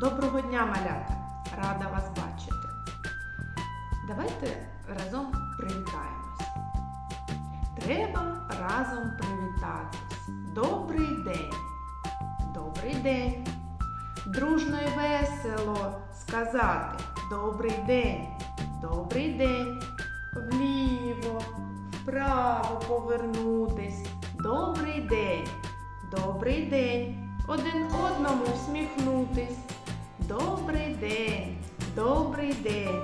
Доброго дня, малята! Рада вас бачити. Давайте разом привітаємось. Треба разом привітатись. Добрий день. Добрий день. Дружно й весело сказати Добрий день. Добрий день. Вліво, вправо повернутись. Добрий день. Добрий день. Один одному всміхнутись. День. Добрий день.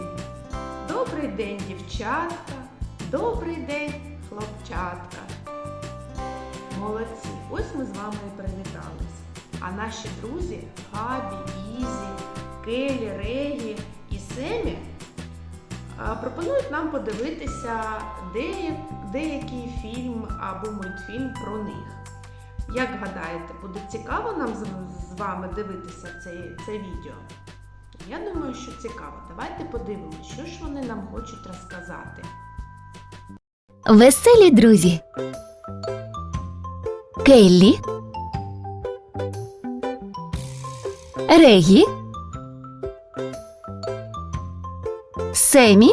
Добрий день, дівчатка. Добрий день, хлопчатка. Молодці, ось ми з вами і привітались. А наші друзі Габі, Ізі, Келі, Регі і Семі пропонують нам подивитися деякий фільм або мультфільм про них. Як гадаєте, буде цікаво нам з вами дивитися це, це відео? Я думаю, що цікаво. Давайте подивимося, що ж вони нам хочуть розказати. Веселі друзі. Келлі. Регі. Семі.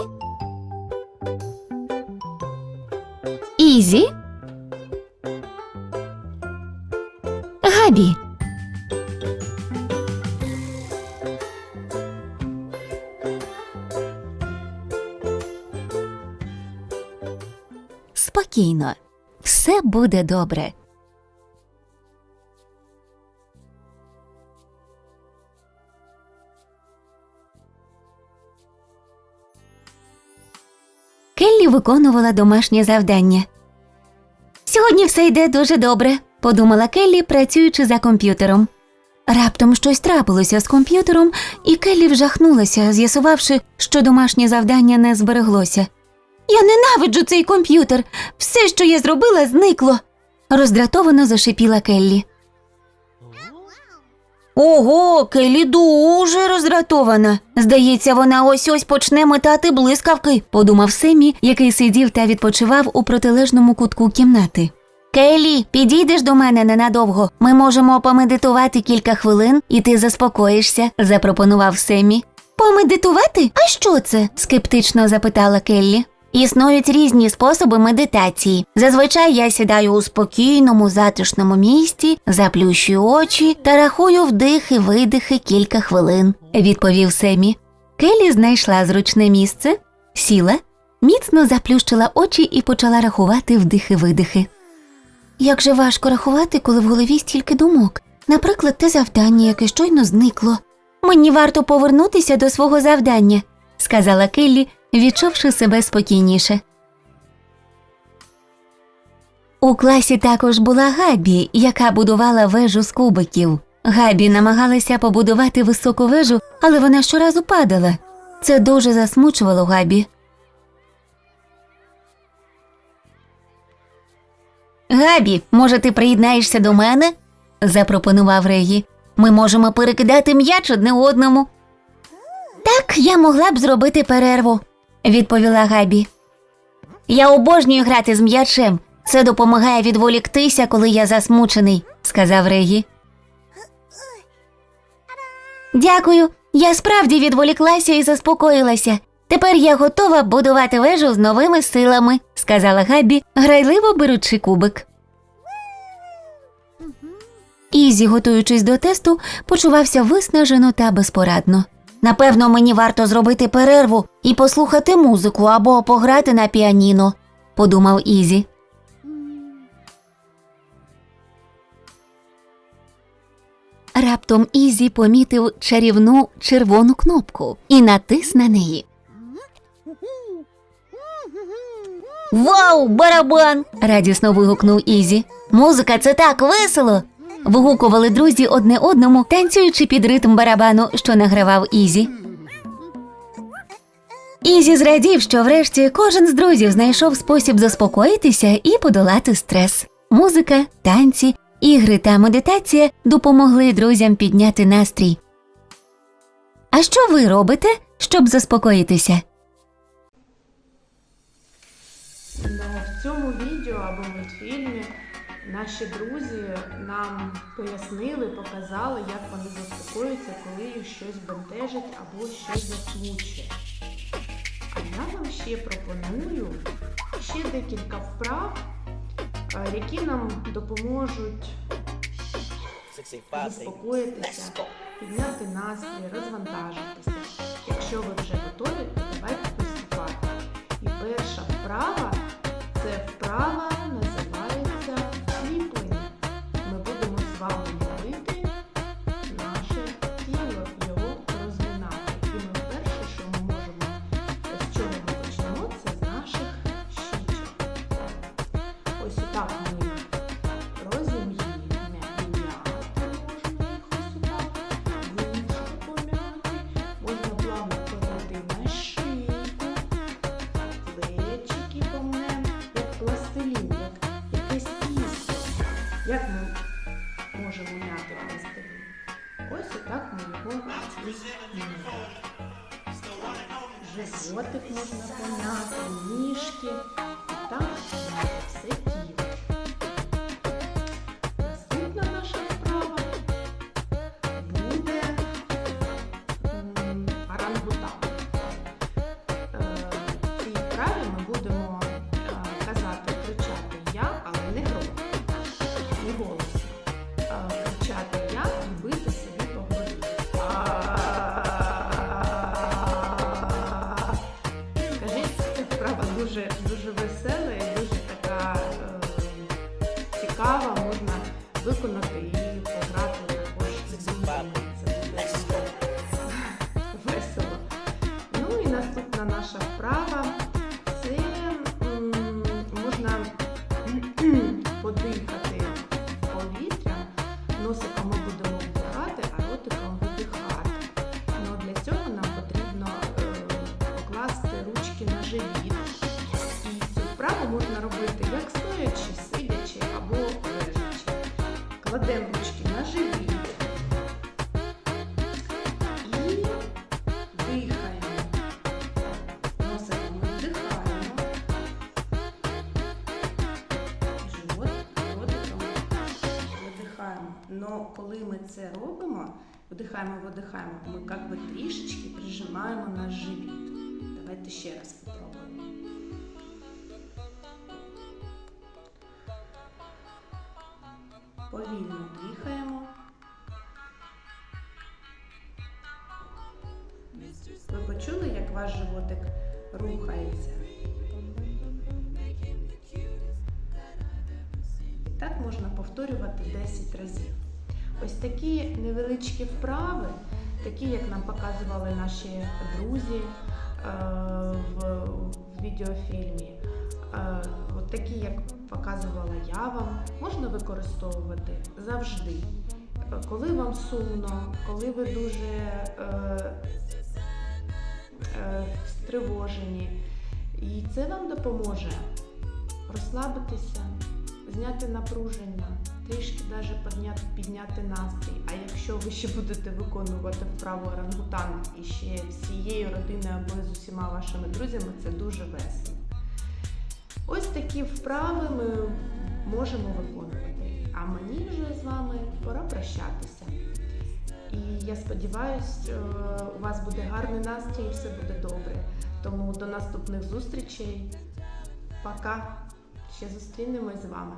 Ізі. Габі. Спокійно. Все буде добре. Келлі виконувала домашнє завдання. Сьогодні все йде дуже добре, подумала Келлі, працюючи за комп'ютером. Раптом щось трапилося з комп'ютером, і Келлі вжахнулася, з'ясувавши, що домашнє завдання не збереглося. Я ненавиджу цей комп'ютер. Все, що я зробила, зникло. роздратовано зашипіла Келлі. Ого, Келлі дуже роздратована. Здається, вона ось ось почне метати блискавки, подумав Семі, який сидів та відпочивав у протилежному кутку кімнати. Келлі, підійдеш до мене ненадовго. Ми можемо помедитувати кілька хвилин, і ти заспокоїшся, запропонував Семі. Помедитувати? А що це? скептично запитала Келлі. Існують різні способи медитації. Зазвичай я сідаю у спокійному, затишному місці, заплющую очі та рахую вдихи, видихи кілька хвилин, відповів Семі. Келі знайшла зручне місце, сіла, міцно заплющила очі і почала рахувати вдихи-видихи. Як же важко рахувати, коли в голові стільки думок. Наприклад, те завдання, яке щойно зникло. Мені варто повернутися до свого завдання, сказала Келлі, відчувши себе спокійніше. У класі також була Габі, яка будувала вежу з кубиків. Габі намагалася побудувати високу вежу, але вона щоразу падала. Це дуже засмучувало Габі. Габі, може, ти приєднаєшся до мене? запропонував Регі. Ми можемо перекидати м'яч одне одному. Так, я могла б зробити перерву, відповіла Габі. Я обожнюю грати з м'ячем. Це допомагає відволіктися, коли я засмучений, сказав Регі. Дякую. Я справді відволіклася і заспокоїлася. Тепер я готова будувати вежу з новими силами, сказала Габі, грайливо беручи кубик. Ізі, готуючись до тесту, почувався виснажено та безпорадно. Напевно, мені варто зробити перерву і послухати музику або пограти на піаніно, подумав Ізі. Раптом Ізі помітив чарівну червону кнопку і натис на неї. Вау, барабан! радісно вигукнув Ізі. Музика це так весело. Вигукували друзі одне одному, танцюючи під ритм барабану, що награвав Ізі. Ізі зрадів, що врешті кожен з друзів знайшов спосіб заспокоїтися і подолати стрес. Музика, танці, ігри та медитація допомогли друзям підняти настрій. А що ви робите, щоб заспокоїтися? В цьому відео або мультфільмі наші друзі нам пояснили, показали, як вони заспокоюються, коли їх щось бентежить або щось засмучує. А я вам ще пропоную ще декілька вправ, е, які нам допоможуть заспокоїтися, підняти настрій, розвантажитися. пластилін, як якесь тісто. Як ми можемо м'яти пластилін? Ось отак ми його і м'яємо. Животик можна пом'яти, ніжки. І так виконати і пограти також весело. Ну і наступна наша вправа це можна подихати повітря, Носиком ми будемо вдихати, а ротиком Кладемо ручки на живіт. Но коли ми це робимо, вдихаємо, видихаємо, ми як би трішечки прижимаємо наш живіт. Давайте ще раз попробуємо. Повільно дихаємо. Ви почули, як ваш животик рухається? І так можна повторювати 10 разів. Ось такі невеличкі вправи, такі, як нам показували наші друзі е, в, відеофільмі, е, такі, як показувала я вам, можна використовувати завжди. Коли вам сумно, коли ви дуже е, е, стривожені. І це вам допоможе розслабитися, зняти напруження, трішки навіть підняти настрій. А якщо ви ще будете виконувати вправу орангутан і ще всією родиною або з усіма вашими друзями, це дуже весело. Ось такі вправи ми можемо виконувати. А мені вже з вами пора прощатися. І я сподіваюся, у вас буде гарний настрій і все буде добре. Тому до наступних зустрічей. Пока! Ще зустрінемось з вами.